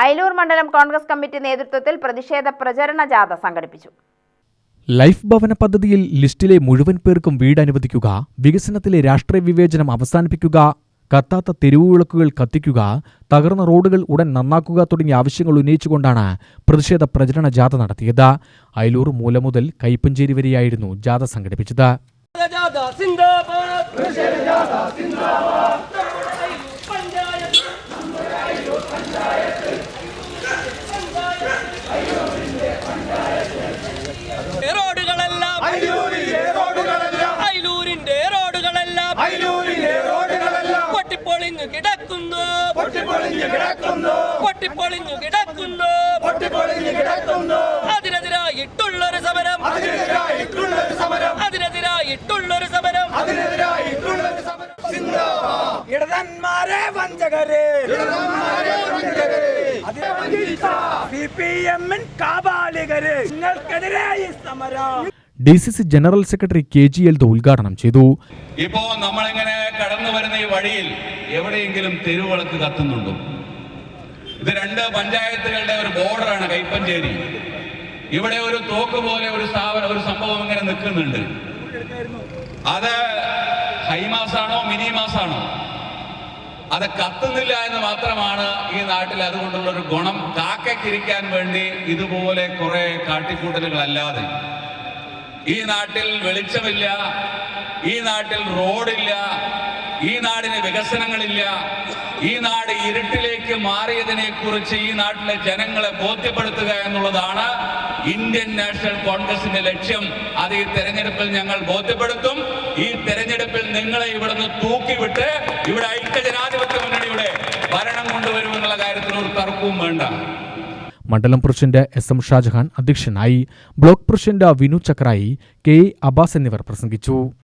അയലൂർ മണ്ഡലം കോൺഗ്രസ് കമ്മിറ്റി നേതൃത്വത്തിൽ പ്രതിഷേധ പ്രചരണ ജാഥ സംഘടിപ്പിച്ചു. ലൈഫ് ഭവന പദ്ധതിയിൽ ലിസ്റ്റിലെ മുഴുവൻ പേർക്കും വീട് അനുവദിക്കുക വികസനത്തിലെ രാഷ്ട്രീയ വിവേചനം അവസാനിപ്പിക്കുക കത്താത്ത തെരുവുവിളക്കുകൾ കത്തിക്കുക തകർന്ന റോഡുകൾ ഉടൻ നന്നാക്കുക തുടങ്ങിയ ആവശ്യങ്ങൾ ഉന്നയിച്ചുകൊണ്ടാണ് പ്രതിഷേധ പ്രചരണ ജാഥ നടത്തിയത്. അയലൂർ മൂല മുതൽ കൈപ്പഞ്ചേരി വരെയായിരുന്നു ജാഥ സംഘടിപ്പിച്ചത്. പൊട്ടിപ്പൊളിഞ്ഞു കിടക്കുന്നു. അതിനെതിരായിട്ടുള്ളൊരു സമരം. അതിനെതിരായിട്ടുള്ളൊരു സമരം. ഇടതന്മാരെ വഞ്ചകരെ. സി പി എമ്മിൻ കാപാലികര് നിങ്ങൾക്കെതിരെ ഈ സമരം. D C C general secretary K G Eldho ഉദ്ഘാടനം ചെയ്തു. ഇപ്പോ നമ്മളിങ്ങനെ കടന്നു വരുന്ന ഈ വഴിയിൽ എവിടെയെങ്കിലും തെരുവിളക്ക് കത്തുന്നുണ്ടോ? ഇത് രണ്ട് പഞ്ചായത്തുകളുടെ ഒരു ബോർഡറാണ് കൈപ്പഞ്ചേരി. ഇവിടെ ഒരു തോക്ക് പോലെ ഒരു സ്ഥാപനം ഒരു സംഭവം ഇങ്ങനെ നിൽക്കുന്നുണ്ട്. അത് ഹൈമാസാണോ മിനി മാസാണോ അത് കത്തുന്നില്ല എന്ന് മാത്രമാണ് ഈ നാട്ടിൽ അതുകൊണ്ടുള്ള ഒരു ഗുണം കാക്കയ്ക്കിരിക്കാൻ വേണ്ടി ഇതുപോലെ കുറെ കാട്ടിക്കൂട്ടലുകളല്ലാതെ. ഈ നാട്ടിൽ വെളിച്ചമില്ല ഈ നാട്ടിൽ റോഡില്ല ഈ നാടിന് വികസനങ്ങളില്ല. ഈ നാട് ഇരുട്ടിലേക്ക് മാറിയതിനെ കുറിച്ച് ഈ നാട്ടിലെ ജനങ്ങളെ ബോധ്യപ്പെടുത്തുക എന്നുള്ളതാണ് ഇന്ത്യൻ നാഷണൽ കോൺഗ്രസിന്റെ ലക്ഷ്യം. അത് ഈ തെരഞ്ഞെടുപ്പിൽ ഞങ്ങൾ ബോധ്യപ്പെടുത്തും. ഈ തെരഞ്ഞെടുപ്പിൽ നിങ്ങളെ ഇവിടുന്ന് തൂക്കിവിട്ട് ഇവിടെ ഐക്യജനാധിപത്യ മുന്നണിയുടെ ഭരണം കൊണ്ടുവരുമെന്നുള്ള കാര്യത്തിൽ ഒരു തർക്കവും വേണ്ട. മണ്ഡലം പ്രസിഡന്റ് എസ് എം ഷാജഹാൻ അധ്യക്ഷനായി block president Vinu Chakrayi K Abbas എന്നിവർ പ്രസംഗിച്ചു.